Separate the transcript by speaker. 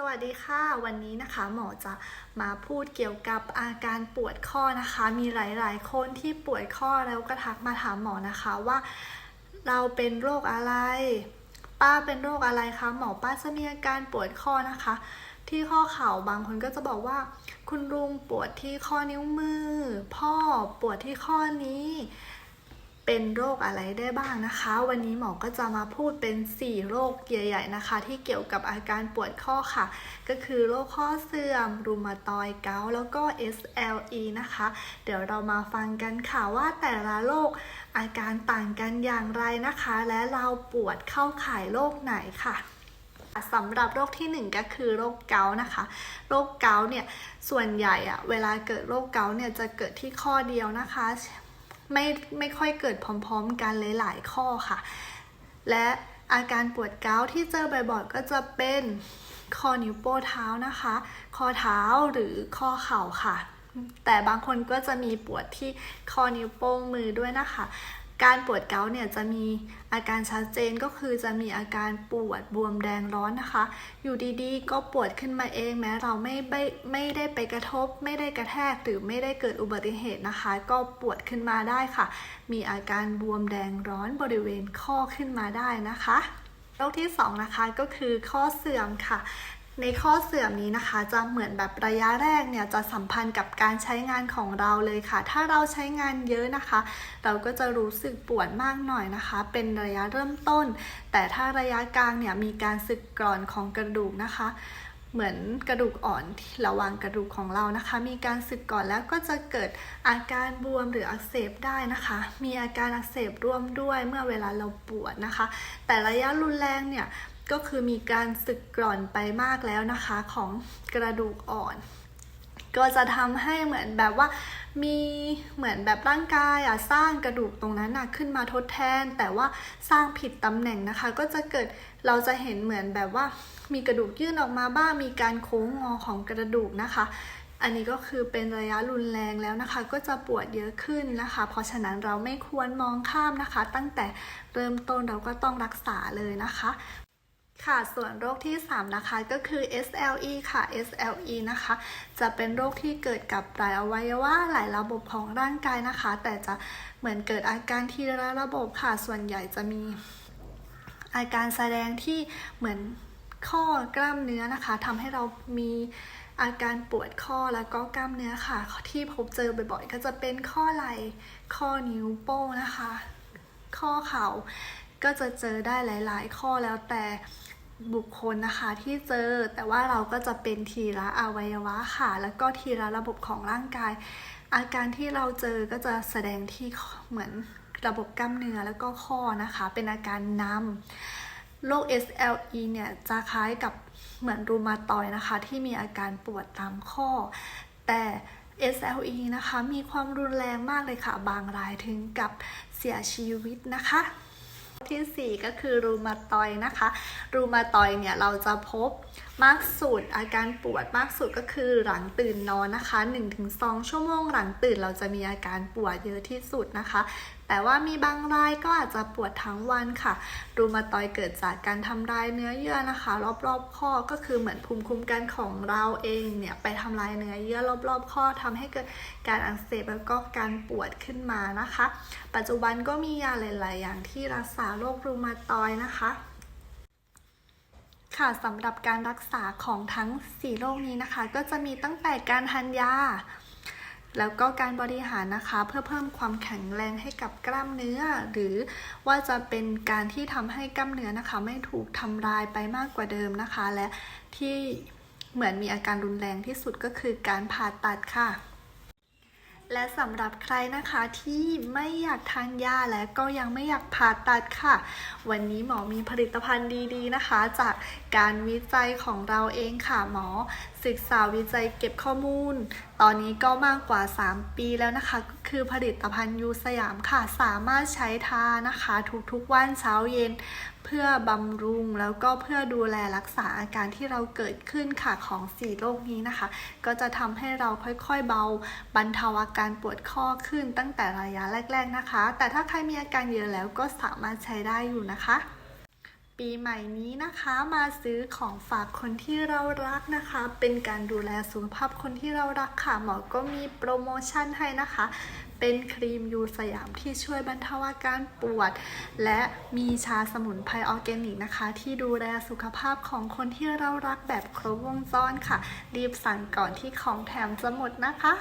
Speaker 1: สวัสดีค่ะ วันนี้นะคะหมอจะมาพูดเกี่ยวกับอาการปวดข้อนะคะ มีหลาย ๆ คนที่ปวดข้อแล้วก็ทักมาถามหมอนะคะว่าเราเป็นโรคอะไร ป้าเป็นโรคอะไรคะหมอป้าจะมีอาการปวดข้อนะคะ ที่ข้อเข่าบางคนก็จะบอกว่า คุณลุงปวดที่ข้อนิ้วมือ พ่อปวดที่ข้อนี้ เป็นโรคอะไรได้บ้างนะคะ วันนี้หมอก็จะมาพูดเป็น 4 โรคใหญ่ๆนะคะ ที่เกี่ยวกับอาการปวดข้อค่ะ ก็คือโรคข้อเสื่อม รูมาตอยเกาแล้วก็ SLE นะคะ เดี๋ยวเรามาฟังกันค่ะว่าแต่ละโรคอาการต่างกันอย่างไรนะคะ และเราปวดเข้าข่ายโรคไหนค่ะสำหรับโรคที่ 1 ก็คือโรคเกาต์นะคะ โรคเกาต์เนี่ยส่วนใหญ่อะเวลาเกิดโรคเกาต์เนี่ยจะเกิดที่ข้อเดียวนะคะ ไม่ไม่ค่อยเกิดพร้อมๆกันหลายๆข้อค่ะ และอาการปวดเกาที่เจอบ่อยๆก็จะเป็นข้อนิ้วโป้เท้านะคะข้อเท้าหรือข้อเข่าค่ะ แต่บางคนก็จะมีปวดที่ข้อนิ้วโป้งมือด้วยนะคะ การปวดเกาต์เนี่ยจะมีอาการชัดเจนก็คือจะมีอาการปวดบวมแดงร้อนนะคะ อยู่ดีๆ ก็ปวดขึ้นมาเองแม้เราไม่ไม่ไม่ได้ไปกระทบ ไม่ได้กระแทกหรือไม่ได้เกิดอุบัติเหตุนะคะ ก็ปวดขึ้นมาได้ค่ะ มีอาการบวมแดงร้อนบริเวณข้อขึ้นมาได้นะคะโรคที่สองนะคะก็คือข้อเสื่อมค่ะ ในข้อเสื่อมนี้นะคะจะเหมือนแบบระยะแรกเนี่ยจะสัมพันธ์กับการใช้งานของเราเลยค่ะ ถ้าเราใช้งานเยอะนะคะ เราก็จะรู้สึกปวดมากหน่อยนะคะ เป็นระยะเริ่มต้น แต่ถ้าระยะกลางเนี่ยมีการสึกกร่อนของกระดูกนะคะ เหมือนกระดูกอ่อนที่ระหว่างกระดูกของเรานะคะ มีการสึกก่อนแล้วก็จะเกิดอาการบวมหรืออักเสบได้นะคะ มีอาการอักเสบร่วมด้วยเมื่อเวลาเราปวดนะคะ แต่ระยะรุนแรงเนี่ย ก็คือมีการสึกกร่อนไปมากแล้วนะคะของกระดูกอ่อน ก็จะทำให้เหมือนแบบว่ามีเหมือนแบบร่างกายอะสร้างกระดูกตรงนั้นนะขึ้นมาทดแทน แต่ว่าสร้างผิดตำแหน่งนะคะ ก็จะเกิดเราจะเห็นเหมือนแบบว่ามีกระดูกยื่นออกมาบ้างมีการโค้งงอของกระดูกนะคะ อันนี้ก็คือเป็นระยะรุนแรงแล้วนะคะ ก็จะปวดเยอะขึ้นนะคะ เพราะฉะนั้นเราไม่ควรมองข้ามนะคะ ตั้งแต่เริ่มต้นเราก็ต้องรักษาเลยนะคะ ค่ะส่วนโรคที่ 3 นะคะก็คือ SLE ค่ะ SLE นะคะ จะเป็นโรคที่เกิดกับหลายอวัยวะหลายระบบของร่างกายนะคะ แต่จะเหมือนเกิดอาการทีละระบบค่ะ ส่วนใหญ่จะมีอาการแสดงที่เหมือนข้อกล้ามเนื้อนะคะทำให้เรามีอาการปวดข้อแล้วก็กล้ามเนื้อค่ะ ที่พบเจอบ่อยๆ ก็จะเป็นข้อไหล่ข้อนิ้วโป้งนะคะ ข้อเข่าก็จะเจอได้หลาย ๆ ข้อแล้วแต่ บุคคลนะคะที่เจอแต่ว่าเราก็จะเป็นทีละอวัยวะค่ะ แล้วก็ทีละระบบของร่างกาย อาการที่เราเจอก็จะแสดงที่เหมือนระบบกล้ามเนื้อแล้วก็ข้อนะคะ เป็นอาการนำโรค SLE เนี่ยจะคล้ายกับเหมือนรูมาตอยนะคะ ที่มีอาการปวดตามข้อ แต่ SLE นะคะ มีความรุนแรงมากเลยค่ะ บางรายถึงกับเสียชีวิตนะคะ ที่ 4 ก็คือรูมาตอยนะคะ รูมาตอยเนี่ยเราจะพบ มากสุดอาการปวดมากสุดก็คือหลังตื่นนอนนะคะ 1-2 ชั่วโมงหลังตื่นเราจะมีอาการปวดเยอะที่สุดนะคะ แต่ว่ามีบางรายก็อาจจะปวดทั้งวันค่ะ รูมาตอยเกิดจากการทำลายเนื้อเยื่อนะคะ รอบๆข้อก็คือเหมือนภูมิคุ้มกันของเราเองเนี่ยไปทำลายเนื้อเยื่อรอบๆข้อทำให้เกิดการอักเสบแล้วก็การปวดขึ้นมานะคะ ปัจจุบันก็มียาหลาย ๆ อย่างที่รักษาโรครูมาตอยนะคะ ค่ะสำหรับการรักษาของทั้ง 4 โรคนี้นะคะ ก็จะมีตั้งแต่การทานยา แล้วก็การบริหารนะคะ เพื่อเพิ่มความแข็งแรงให้กับกล้ามเนื้อ หรือว่าจะเป็นการที่ทำให้กล้ามเนื้อนะคะ ไม่ถูกทำลายไปมากกว่าเดิมนะคะ และที่เหมือนมีอาการรุนแรงที่สุดก็คือการผ่าตัดค่ะ และสำหรับใครนะคะที่ไม่อยากทานยาและก็ยังไม่อยากผ่าตัดค่ะ วันนี้หมอมีผลิตภัณฑ์ดีๆนะคะ จากการวิจัยของเราเองค่ะหมอ ศึกษาวิจัยเก็บข้อมูล ตอนนี้ก็มากกว่า 3 ปีแล้วนะคะก็คือผลิตภัณฑ์ยูสยามค่ะ สามารถใช้ทานะคะ ทุกๆวันเช้าเย็น เพื่อบำรุงแล้วก็เพื่อดูแลรักษาอาการที่เราเกิดขึ้นค่ะของสี่โรคนี้นะคะ ก็จะทำให้เราค่อยๆเบาบรรเทาอาการปวดข้อขึ้นตั้งแต่ระยะแรก ๆนะคะ แต่ถ้าใครมีอาการเยอะแล้วก็สามารถใช้ได้อยู่นะคะ ปีใหม่นี้นะคะมาซื้อของฝากคนที่เรารักนะคะ เป็นการดูแลสุขภาพคนที่เรารักค่ะหมอก็มีโปรโมชั่นให้นะคะ เป็นครีมยูสยามที่ช่วยบรรเทาอาการปวด และมีชาสมุนไพรออร์แกนิกนะคะ ที่ดูแลสุขภาพของคนที่เรารักแบบครบวงจรค่ะ รีบสั่งก่อนที่ของแถมจะหมดนะคะ